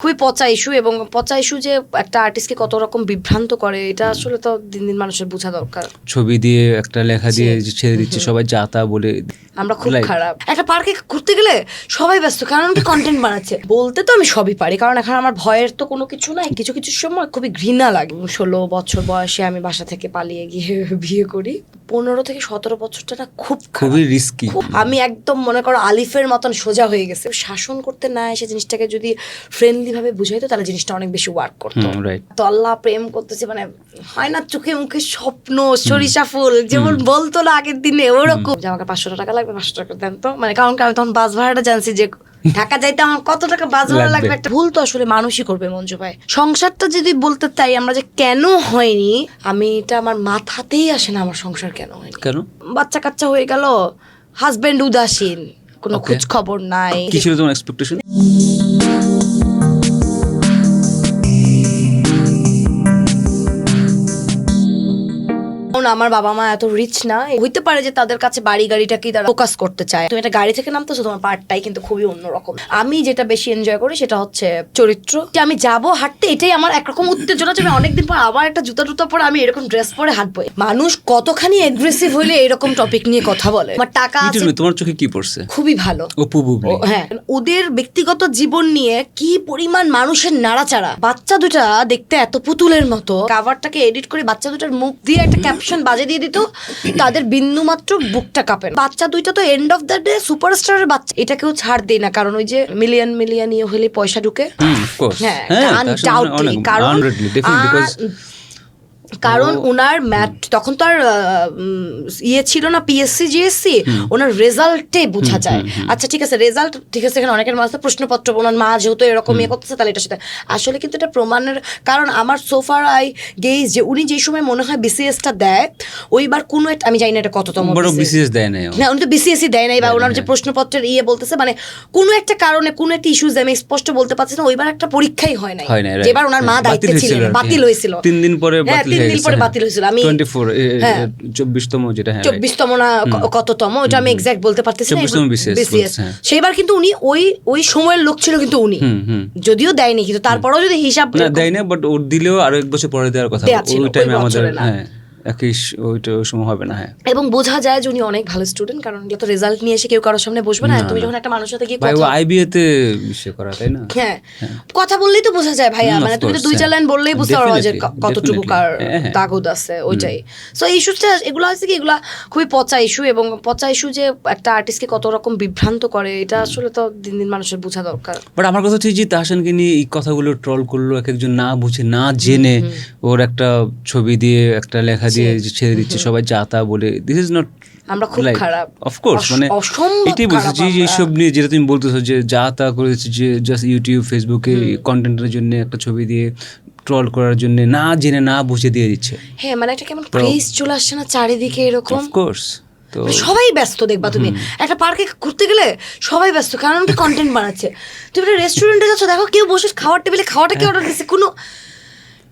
খুবই পচা ইস্যু এবং পচা ইস্যু যে একটা আর্টিস্টকে কত রকম বিভ্রান্ত করে এটা আসলে তো দিন দিন মানুষের বোঝা দরকার। ছবি দিয়ে একটা লেখা দিয়ে ছেড়ে দিচ্ছে সবাই যা তা বলে আমরা খুব খারাপ। একটা পার্কে ঘুরতে গেলে সবাই ব্যস্ত কারণ কি কন্টেন্ট বানাচ্ছে। বলতে তো আমি সবই পারি কারণ এখন আমার ভয়ের তো কোনো কিছু নাই। কিছু কিছু সময় খুবই ঘৃণা লাগে। ষোলো বছর বয়সে আমি বাসা থেকে পালিয়ে গিয়ে বিয়ে করি। পনেরো থেকে সতেরো বছরটা না খুব খুবই রিস্কি আমি একদম মনে করো আলিফের মতন সোজা হয়ে গেছে। শাসন করতে না এসে জিনিসটাকে যদি ফ্রেন্ডলি ভাবে বুঝাইতো তাহলে জিনিসটা অনেক বেশি ওয়ার্ক করতো। তো আল্লাহ প্রেম করতেছে মানে হয় না চোখে মুখে স্বপ্ন সরিষা ফুল যেমন বলতো না আগের দিনে ওরকম। যে আমাকে পাঁচশো টাকা লাগবে পাঁচশো টাকা দেন তো। মানে কারণ আমি তখন বাস ভাড়াটা জানছি যে ঢাকা যাইতে আমার কত টাকা বাজার লাগবে। একটা ভুল তো আসলে মানুষই করবে মঞ্জু ভাই। সংসারটা যদি বলতে চাই আমরা যে কেন হয়নি আমি এটা আমার মাথাতেই আসে না আমার সংসার কেন হয়নি। কেন? বাচ্চা কাচ্চা হয়ে গেল হাজবেন্ড উদাসীন কোনো. খোঁজ খবর নাই। কি ছিল তোমার এক্সপেকটেশন আমার বাবা মা এত রিচ না হইতে পারে যে তাদের কাছে বাড়ি গাড়িটাকেই তারা ফোকাস করতে চায়। তুমি একটা গাড়ি থেকে নামতেছো তোমার পার্টটাই কিন্তু খুবই অন্যরকম। আমি যেটা বেশি এনজয় করি সেটা হচ্ছে চরিত্র। যে আমি যাব হাঁটতে এটাই আমার একরকম উত্তেজনা যে আমি অনেকদিন পর আবার একটা জুতা টুতা পরে আমি এরকম ড্রেস পরে হাঁটবো। মানুষ কতখানি এগ্রেসিভ হইলে এরকম টপিক নিয়ে কথা বলে। আমার টাকা আছে। তোমার চোখে কি পড়ছে? খুবই ভালো। অপু হ্যাঁ। ওদের ব্যক্তিগত জীবন নিয়ে কি পরিমাণ মানুষের নাড়াচাড়া। বাচ্চা দুটা দেখতে এত পুতুলের মতো। কাভারটাকে এডিট করে বাচ্চা দুটার মুখ দিয়ে একটা ক্যাপশন বাজে দিয়ে দিত তাদের বিন্দু মাত্র বুকটা কাঁপে বাচ্চা দুইটা তো এন্ড অফ দ্য ডে সুপারস্টারের বাচ্চা। এটা কেউ ছাড় দেয় না কারণ ওই যে মিলিয়ন মিলিয়ন ইয়ে হলে পয়সা ঢুকে. হ্যাঁ হ্যাঁ, কারণ কারণ ওনার ম্যাথ তখন তো আর ইয়ে ছিল না পিএসসি জিএসসি ওনার রেজাল্টে বোঝা যায়। আচ্ছা ঠিক আছে রেজাল্ট ঠিক আছে এখানে অনেকের মাঝে প্রশ্নপত্র ওনার মা যেহেতু এরকম ইয়ে করতেছে তাহলে এটার সাথে আসলে কিন্তু এটা প্রমাণের কারণ আমার সোফার আই গেইজ যে উনি যে সময় মনে হয় বিসিএসটা দেয় ওইবার কোনো একটা আমি জানি না এটা কততম বিসিএস দেয় না না উনি তো বিসিএসই দেয় নাই বা ওনার যে প্রশ্নপত্রের ইয়ে বলতেছে মানে কোনো একটা কারণে কোনো একটা ইস্যুজ আমি স্পষ্ট বলতে পারছি না ওইবার একটা পরীক্ষাই হয় নাই। হয়. যেবার ওনার মা হ্যাঁ, দায়িত্বে ছিলেন বাতিল হ্যাঁ। হয়েছিল। তিন দিন পরে হ্যাঁ তিন দিন পরে হ্যাঁ। বাতিল হয়েছিল আমি 24 এ, এ, হ্যাঁ। যেটা হ্যাঁ না কততম? ওটা আমি এক্স্যাক্ট বলতে পারতেছি না 24তম BCS বিসিএস। সেইবার কিন্তু উনি ওই ওই সময়ের লোক ছিল কিন্তু উনি। যদিও দেয়নি কিন্তু তারপরেও যদি হিসাব না দেয় না বাট ওর দিলেও আরও এক বছর পরে দেওয়ার কথা। ওই ওই টাইমে আমাদের হ্যাঁ। একই ওইটা ওই সময় হবে না হ্যাঁ। এবং বোঝা যায় যে উনি অনেক ভালো স্টুডেন্ট কারণ যত রেজাল্ট নিয়ে এসে কেউ কারোর সামনে বসবে না তুমি যখন একটা মানুষের সাথে গিয়ে ভাই আইবিএ তে ইসে করা তাই না? হ্যাঁ। কথা বললেই তো বোঝা যায় ভাইয়া মানে তুমি তো দুই চার হ্যাঁ। লাইন বললেই বুঝতে পারবা যে কতটুকু কার হ্যাঁ, হ্যাঁ। আছে ওইটাই। সো এই ইস্যুটা এগুলো হচ্ছে কি এগুলা খুবই পচা ইস্যু এবং পচা ইস্যু যে একটা আর্টিস্টকে কত রকম বিভ্রান্ত করে এটা আসলে তো দিন দিন মানুষের বোঝা দরকার। বাট আমার কথা হচ্ছে যে তাহসানকে নিয়ে এই কথাগুলো ট্রল করল এক একজন না বুঝে না জেনে ওর একটা ছবি দিয়ে একটা লেখা দিয়ে যে ছেড়ে দিচ্ছে সবাই যা তা বলে দিস ইজ নট আমরা খুব খারাপ। অফকোর্স মানে এটাই বলছি যে এইসব নিয়ে যেটা তুমি বলতেছো যে যা তা করেছে যে জাস্ট ইউটিউব ফেসবুকে কন্টেন্টের জন্য একটা ছবি দিয়ে ট্রল করার জন্য না জেনে না বুঝে দিয়ে দিচ্ছে। হ্যাঁ মানে একটা কেমন ক্রেজ চলে আসছে না চারিদিকে এরকম? অফকোর্স তো মানে সবাই ব্যস্ত দেখবা তুমি। একটা পার্কে ঘুরতে গেলে সবাই ব্যস্ত কারণ কি কন্টেন্ট বানাচ্ছে? তুমি একটা রেস্টুরেন্টে যাচ্ছ দেখো কেউ বসে খাওয়ার টেবিলে খাওয়াটা কি অর্ডার দিচ্ছে? কোনো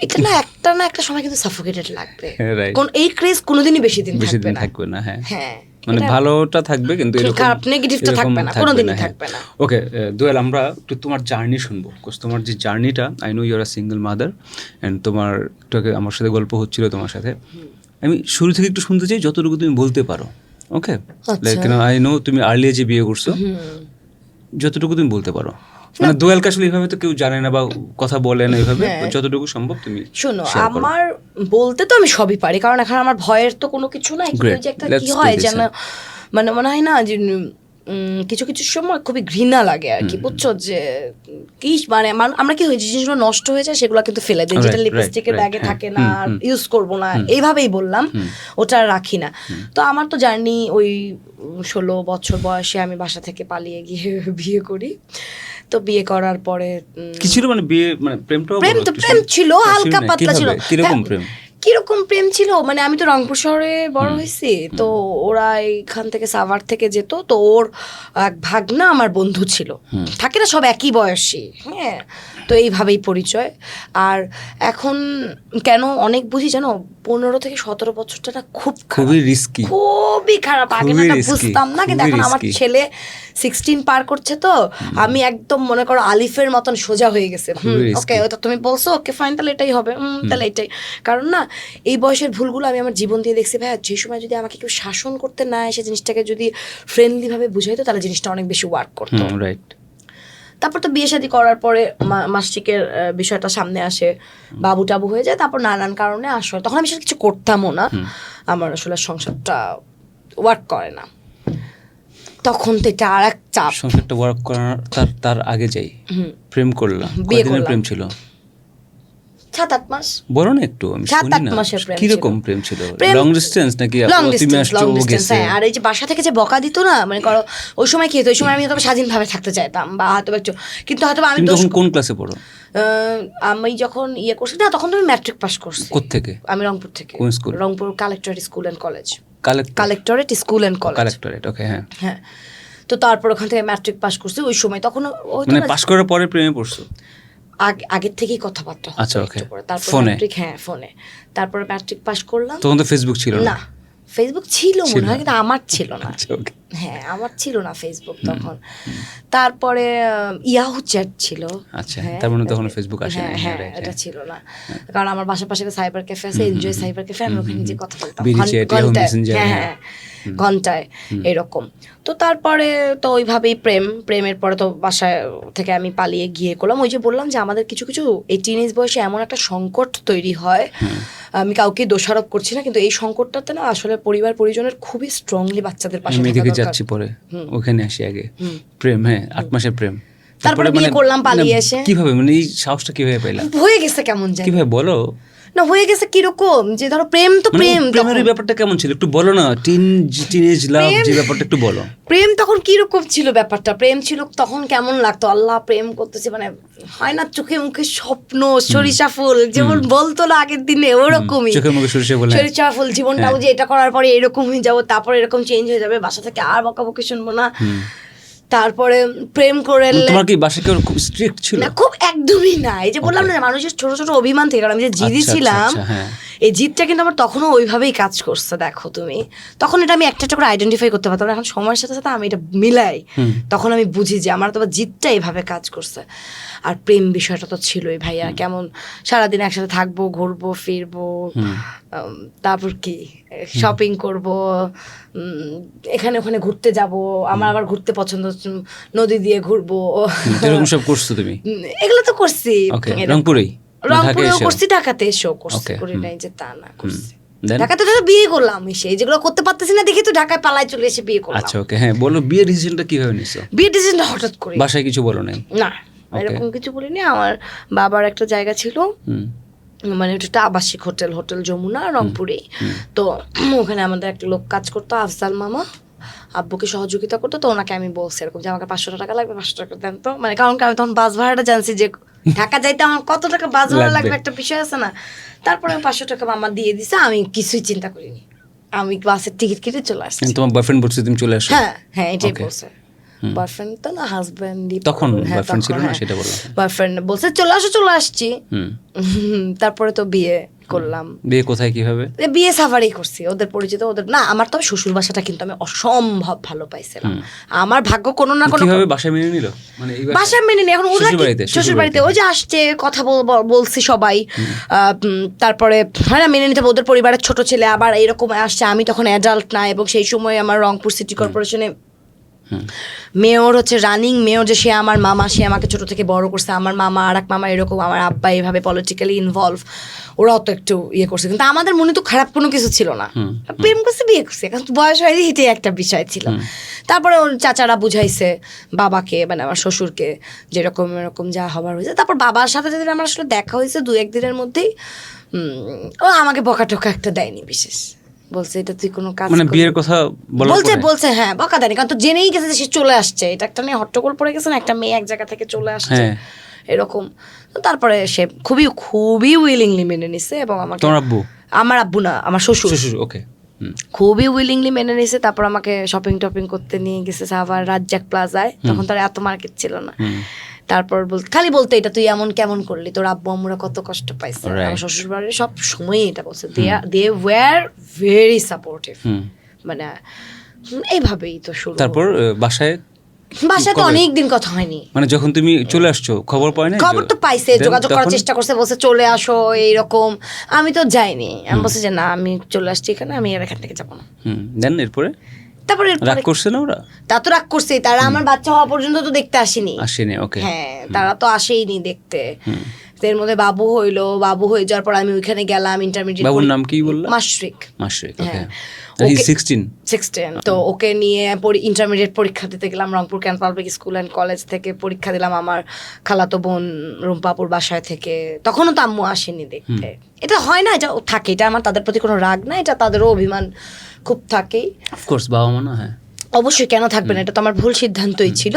এটা না একটা না একটা সময় কিন্তু সাফোকেটেড লাগবে। হ্যাঁ, কোন এই ক্রেজ কোনোদিনই বেশি দিন বেশি দিন থাকবে না হ্যাঁ। হ্যাঁ মানে ভালোটা থাকবে কিন্তু এরকম খারাপ, negative টা থাকবে না, কোনোদিনই হ্যাঁ। থাকবে না। ওকে দোয়েল আমরা একটু তোমার জার্নি শুনব। 'Cause তোমার যে জার্নিটা I know you're a single mother and তোমার একটু আমার সাথে গল্প হচ্ছিল তোমার সাথে। আমি শুরু থেকে একটু শুনতে চাই যতটুকু তুমি বলতে পারো ওকে। লাইক আই নো তুমি আর্লি এজে বিয়ে করছ। যতটুকু তুমি বলতে পারো। মানে দোয়েলকে আসলে এইভাবে তো কেউ জানে না বা কথা বলে না এইভাবে হ্যাঁ। যতটুকু সম্ভব তুমি শোনো আমার বলতে তো আমি সবই পারি কারণ এখন আমার ভয়ের তো কোনো কিছু নাই. যে একটা কি হয় যেন। মানে মনে হয় না যে কিছু কিছু সময় খুবই ঘৃণা লাগে আর কি বুঝছ? যে কি মানে আমরা কি হয়েছে জিনিসগুলো নষ্ট হয়ে যায় সেগুলো কিন্তু ফেলে দিই যেটা লিপস্টিকের ব্যাগে। থাকে না। ইউজ করব না এইভাবেই বললাম ওটা রাখি না। তো আমার তো জার্নি ওই ষোলো বছর বয়সে আমি বাসা থেকে পালিয়ে গিয়ে বিয়ে করি। তো বিয়ে করার পরে কি ছিল মানে বিয়ে মানে প্রেমটাও প্রেম তো প্রেম ছিল হালকা পাতলা ছিল। কীরকম হ্যাঁ, প্রেম? কীরকম প্রেম ছিল? মানে আমি তো রংপুর শহরে বড় হয়েছি তো ওরা এইখান থেকে সাভার থেকে যেত তো ওর এক ভাগনা আমার বন্ধু ছিল। থাকে না সব একই বয়সী হ্যাঁ? তো এইভাবেই পরিচয়। আর এখন কেন অনেক বুঝি জানো পনেরো থেকে সতেরো বছরটা না খুব খারাপ। খুবই রিস্কি খুবই খারাপ। আগে না বুঝতাম না কিন্তু এখন আমার ছেলে সিক্সটিন পার করছে তো আমি একদম মনে করো আলিফের মতন সোজা হয়ে গেছে। ওকে ওটা তুমি বলছো ওকে ফাইন তাহলে এটাই হবে। হুম, তাহলে এটাই। কারণ না এই বয়সের ভুলগুলো আমি আমার জীবন দিয়ে দেখছি ভাইয়া। যে সময় যদি আমাকে কেউ শাসন করতে না এসে জিনিসটাকে যদি ফ্রেন্ডলি ভাবে বুঝাইতো তাহলে জিনিসটা অনেক বেশি ওয়ার্ক করতো। রাইট তারপর তো বিয়ে শাদী করার পরে মাসিকের বিষয়টা সামনে আসে বাবু টাবু হয়ে যায় তারপর নানান কারণে আসলে তখন আমি সেটা কিছু করতামও না। আমার আসলে সংসারটা ওয়ার্ক করে না। তখন তো এটা আর এক চাপ। সংসারটা ওয়ার্ক করার তার তার আগে যাই। প্রেম করলাম। বিয়ে প্রেম ছিল? সাত আট মাস। বলো না একটু আমি সাত আট মাসের প্রেম কীরকম প্রেম ছিল? লং ডিস্টেন্স নাকি? লং তুমি ডিস্টেন্স লং ডিস্টেন্স হ্যাঁ আর এই যে বাসা থেকে যে বকা দিত না মানে করো ওই সময় কি হতো? ওই সময় আমি হয়তো স্বাধীনভাবে থাকতে চাইতাম বা হয়তো একটু কিন্তু হয়তো আমি তখন কোন ক্লাসে পড়ো? আমি যখন ইয়ে করছি না তখন তো আমি ম্যাট্রিক পাস করছি। কোত্থেকে? আমি রংপুর থেকে। কোন school? Rangpur collectorate school and college collectorate school and college collectorate okay হ্যাঁ। হ্যাঁ। তো তারপর ওখান থেকে ম্যাট্রিক পাস করছি ওই সময় তখন ওই মানে করার পরে প্রেমে পড়ছো? আগের থেকেই কথাবার্তা আচ্ছা, তারপর? ম্যাট্রিক হ্যাঁ ফোনে। তারপরে ম্যাট্রিক পাস করলাম। তখন তো ফেসবুক ছিল না? ফেসবুক ছিল মনে হয় কিন্তু আমার ছিল না। আচ্ছা হ্যাঁ আমার ছিল না ফেসবুক তখন। তারপরে ইয়াহু চ্যাট ছিল। আচ্ছা, হ্যাঁ, তার মানে তখন Facebook আসে হ্যাঁ হ্যাঁ এটা হ্যাঁ। ছিল না। কারণ আমার বাসার পাশে সাইবার ক্যাফে আছে এনজয় সাইবার ক্যাফে আমি ওখানে যে কথা বলতাম। হ্যাঁ। হ্যাঁ। ঘন্টায় এরকম। তো তারপরে তো ওইভাবেই প্রেম প্রেমের পরে তো বাসায় থেকে আমি পালিয়ে গিয়ে করলাম। ওই যে বললাম যে আমাদের কিছু কিছু এই টিনেজ বয়সে এমন একটা সংকট তৈরি হয়। আমি কাউকে দোষারোপ করছি না কিন্তু এই সংকটটাতে না আসলে পরিবার পরিজনের খুবই স্ট্রংলি বাচ্চাদের পাশে যাচ্ছি পরে। ওখানে আসি আগে। প্রেম হ্যাঁ আট মাসের প্রেম। তারপরে বিয়ে করলাম পালিয়ে এসে। কীভাবে? মানে এই সাহসটা কীভাবে পেলাম হয়ে গেছে কেমন জানি। কীভাবে বলো? না হয়ে গেছে কীরকম? যে ধরো প্রেম তো মানে প্রেম প্রেমের। ব্যাপারটা কেমন ছিল? একটু বলো না টিন টিনেজ লাভ যে ব্যাপারটা একটু বলো। প্রেম তখন কীরকম ছিল ব্যাপারটা? প্রেম ছিল তখন কেমন লাগতো? আল্লাহ প্রেম করতেছে মানে হয় না চোখে মুখে স্বপ্ন সরিষা ফুল যেমন বলতো না আগের দিনে ওরকমই। চোখের মুখে সরিষা ফুল, হ্যাঁ। সরিষা ফুল জীবনটাও যে এটা করার পরে এরকম হয়ে যাব তারপর এরকম চেঞ্জ হয়ে যাবে বাসা থেকে আর বকাবকি শুনব না। তারপরে প্রেম করে তোমার কি বাসা কেউ খুব স্ট্রিক্ট ছিল? না খুব একদমই না। এই যে বললাম না মানুষের ছোট ছোট অভিমান থেকে কারণ আমি যে জিদি আচ্ছা, ছিলাম আচ্ছা, হ্যাঁ। এই জিদটা কিন্তু আমার তখনও ওইভাবেই কাজ করছে দেখো তুমি। তখন এটা আমি একটা একটা করে আইডেন্টিফাই করতে পারতাম এখন সময়ের সাথে সাথে আমি এটা মিলাই তখন আমি বুঝি যে আমার তো জিদটা এইভাবে কাজ করছে। আর প্রেম বিষয়টা তো ছিলই ভাইয়া কেমন সারাদিন একসাথে থাকব ঘুরবো ফিরবো তারপর কি? শপিং করব উম, এখানে ওখানে ঘুরতে যাব আমার আবার ঘুরতে পছন্দ নদী দিয়ে ঘুরবো। এরকম সব করছ তুমি? এগুলো তো করছি। রংপুরেই? রংপুরেও করছি ঢাকাতে এসেও করছি। করি নাই যে তা না করছি। ঢাকাতে তো বিয়ে করলাম সেই যেগুলো করতে পারতেছি না দেখি তো ঢাকায় পালায় চলে এসে বিয়ে করলাম। আচ্ছা ওকে হ্যাঁ বলো বিয়ের ডিসিশনটা কীভাবে নিছো? বিয়ে ডিসিশনটা হঠাৎ করে। বাসায় কিছু বলো নাই? না এরকম কিছু বলিনি। আমার বাবার একটা জায়গা ছিল মানে একটা আবাসিক হোটেল হোটেল যমুনা রংপুরে। তো ওখানে আমাদের একটা লোক কাজ করতো আফজাল মামা। আব্বুকে সহযোগিতা করতো তো ওনাকে আমি বলছি এরকম যে আমাকে পাঁচশো টাকা লাগবে পাঁচশো টাকা দেন তো। মানে কারণ আমি তখন বাস ভাড়াটা জানছি যে ঢাকা যাইতে আমার কত টাকা বাজার লাগবে। একটা বিষয় আছে না? তারপরে আমি পাঁচশো টাকা মামা দিয়ে দিছে আমি কিছুই চিন্তা করিনি। আমি বাসের টিকিট কেটে চলে আসছি। তোমার বয়ফ্রেন্ড বলছে তুমি চলে আসো? হ্যাঁ হ্যাঁ এটাই বলছে। বয়ফ্রেন্ড তো না হাজব্যান্ড তখন বয়ফ্রেন্ড ছিল না, সেটা বললাম। বয়ফ্রেন্ড বলছে চলে আসো চলে আসছি। তারপরে তো বিয়ে। করলাম। বিয়ে কোথায় কীভাবে? বিয়ে সাফারি করছি ওদের পরিচিত ওদের না আমার তো শ্বশুর বাসাটা কিন্তু আমি অসম্ভব ভালো পাইছিলাম। আমার ভাগ্য কোনো না কোনো কীভাবে বাসা মেনে নিল? মানে এই বাসায় মেনে নেই এখন ওরা শ্বশুর বাড়িতে। ওই যে আসছে কথা বল- বল- বলছি সবাই। আহ, তারপরে হয় না মেনে নিতে ওদের পরিবারের ছোট ছেলে আবার এরকম আসছে। আমি তখন অ্যাডাল্ট না এবং সেই সময় আমার রংপুর সিটি কর্পোরেশনে মেয়র হচ্ছে রানিং মেয়র যে সে আমার মামা সে আমাকে ছোট থেকে বড় করছে আমার মামা আর এক মামা এরকম আমার আব্বা এভাবে পলিটিক্যালি ইনভলভ ওরাও তো একটু ইয়ে করছে। কিন্তু আমাদের মনে তো খারাপ কোনো কিছু ছিল না। প্রেম করছে বিয়ে করছে এখন বয়স হয়নি এটাই একটা বিষয় ছিল। তারপরে ওর চাচারা বুঝাইছে বাবাকে মানে আমার শ্বশুরকে যেরকম এরকম যা হবার হয়েছে। তারপর বাবার সাথে যেদিন আমার আসলে দেখা হয়েছে দু একদিনের মধ্যেই ও আমাকে বকা টকা একটা দেয়নি বিশেষ। বলছে এটা তুই কোনো কাজ মানে বিয়ের কথা বলছে বলছে হ্যাঁ কারণ তো জেনেই গেছে যে সে চলে আসছে। এটা একটা নিয়ে হট্টগোল পড়ে গেছে না একটা মেয়ে এক জায়গা থেকে চলে আসছে। হ্যাঁ। এরকম। তো তারপরে সে খুবই খুবই উইলিংলি মেনে নিছে এবং আমাকে তোমার আব্বু? আমার আব্বু না আমার শ্বশুর। শ্বশুর ওকে খুবই উইলিংলি মেনে নিয়েছে তারপর আমাকে শপিং টপিং করতে নিয়ে গেছে আবার রাজ্জাক প্লাজায় তখন তার এত মার্কেট ছিল না। তারপর বল খালি বলতে এটা তুই এমন কেমন করলি? তোর আব্বু আম্মুরা কত কষ্ট পাইছে. আমার শ্বশুর বাড়ির সব সময়ই এটা বলছে। They they were very supportive মানে এইভাবেই তো শুরু তারপর বাসায় বাসায় তো কবে? অনেক দিন কথা হয়নি। মানে যখন তুমি চলে আসছো খবর পায় না খবর তো পাইছে যোগাযোগ করার চেষ্টা করছে বলছে চলে আসো এইরকম। আমি তো যাইনি। আমি বলছি যে না আমি চলে আসছি এখানে আমি আর এখান থেকে যাব না। হুম দেন এরপরে? তারপরে রাগ করছে না ওরা? তা তো রাগ করছে তারা আমার বাচ্চা হওয়া পর্যন্ত তো দেখতে আসেনি। আসেনি ওকে হ্যাঁ তারা তো আসেইনি দেখতে। এর মধ্যে বাবু হইল বাবু হয়ে যাওয়ার পর আমি ওইখানে গেলাম ইন্টারমিডিয়েট বাবুর নাম কি বললা? মাসরিক মাসরিক ওকে হ্যাঁ। তো ওকে নিয়ে ইন্টারমিডিয়েট পরীক্ষা দিতে গেলাম Rangpur can public school and college থেকে পরীক্ষা দিলাম আমার খালাতো বোন রুম্পাপুর বাসায় থেকে। তখনও তো আম্মু আসেনি দেখতে। এটা হয় না এটা থাকে। এটা আমার তাদের প্রতি কোনো রাগ না এটা তাদেরও অভিমান খুব থাকেই। অফকোর্স বাবা মা না হ্যাঁ। অবশ্যই কেন থাকবে না? এটা তো আমার ভুল সিদ্ধান্তই ছিল।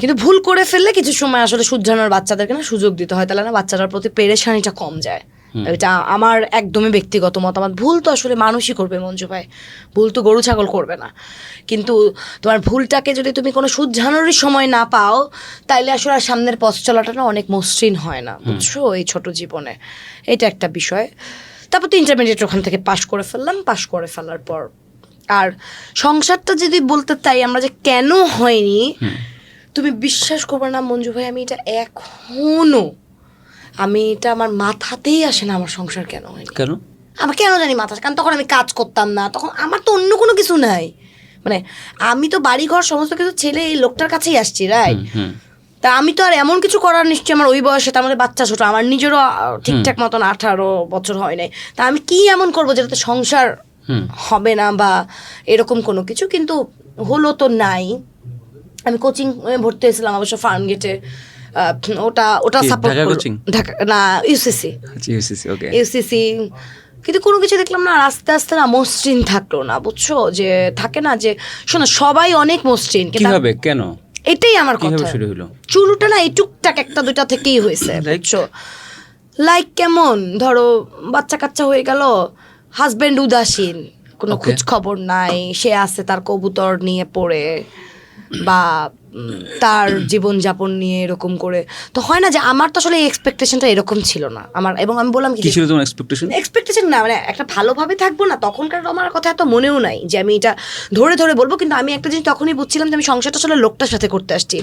কিন্তু ভুল করে ফেললে কিছু সময় আসলে শুধরানোর বাচ্চাদেরকে না সুযোগ দিতে হয়। তাহলে না বাচ্চাটার প্রতি পেরেশানিটা কম যায়। এটা আমার একদমই ব্যক্তিগত মতামত। ভুল তো আসলে মানুষই করবে মঞ্জু ভাই। ভুল তো গরু ছাগল করবে না। কিন্তু তোমার ভুলটাকে যদি তুমি কোনো শুধরানোরই সময় না পাও তাইলে আসলে আর সামনের পথ চলাটা না অনেক মসৃণ হয় না। বুঝছ? এই ছোট জীবনে। এটা একটা বিষয়। তারপর তো ইন্টারমিডিয়েট ওখান থেকে পাশ করে ফেললাম। পাশ করে ফেলার পর। আর সংসারটা যদি বলতে তাই আমরা যে কেন হয়নি তুমি বিশ্বাস করবে না মঞ্জু ভাই আমি এটা এখনও আমি এটা আমার মাথাতেই আসে না আমার সংসার কেন কেন? আমার কেন জানি মাথা কারণ তখন আমি কাজ করতাম না তখন আমার তো অন্য কোনো কিছু নাই। মানে আমি তো বাড়ি ঘর সমস্ত কিছু ছেলে এই লোকটার কাছেই আসছি রাইট তা আমি তো আর এমন কিছু করার নিশ্চয়ই আমার ওই বয়সে তার মধ্যে বাচ্চা ছোট আমার নিজেরও ঠিকঠাক মতন আঠারো বছর হয় নাই। তা আমি কি এমন করব যেটাতে সংসার হবে না বা এরকম কোনো কিছু? কিন্তু হলো তো নাই। আমি কোচিং ভর্তি হয়েছিলাম অবশ্য ফার্ম গেটে ওটা ওটা সাপোর্ট ঢাকা ঢাকা না ইউসিসি ইউসিসি ওকে ইউসিসি কিন্তু কোনো কিছু দেখলাম না আস্তে আস্তে না মসৃণ থাকল না বুঝছ? যে থাকে না যে শোনো সবাই অনেক মসৃণ কিন্তু কীভাবে? কেন? এটাই আমার কথা। শুরু হলো? চুলটা না এই টুকটাক একটা দুইটা থেকেই হয়েছে? বুঝছ? লাইক কেমন? ধরো বাচ্চা কাচ্চা হয়ে গেল হাজবেন্ড উদাসীন কোনো. খোঁজ খবর নাই সে আছে তার কবুতর নিয়ে পড়ে। বা তার জীবনযাপন নিয়ে এরকম করে। তো হয় না যে আমার তো আসলে এক্সপেকটেশনটা এরকম ছিল না। আমার এবং আমি বললাম কি কি ছিল তোমার এক্সপেকটেশন এক্সপেকটেশন না মানে একটা ভালোভাবে থাকব না তখনকার আমার কথা এত মনেও নাই যে আমি এটা ধরে ধরে বলব। কিন্তু আমি একটা জিনিস তখনই বুঝছিলাম যে আমি সংসারটা আসলে লোকটার সাথে করতে আসছি।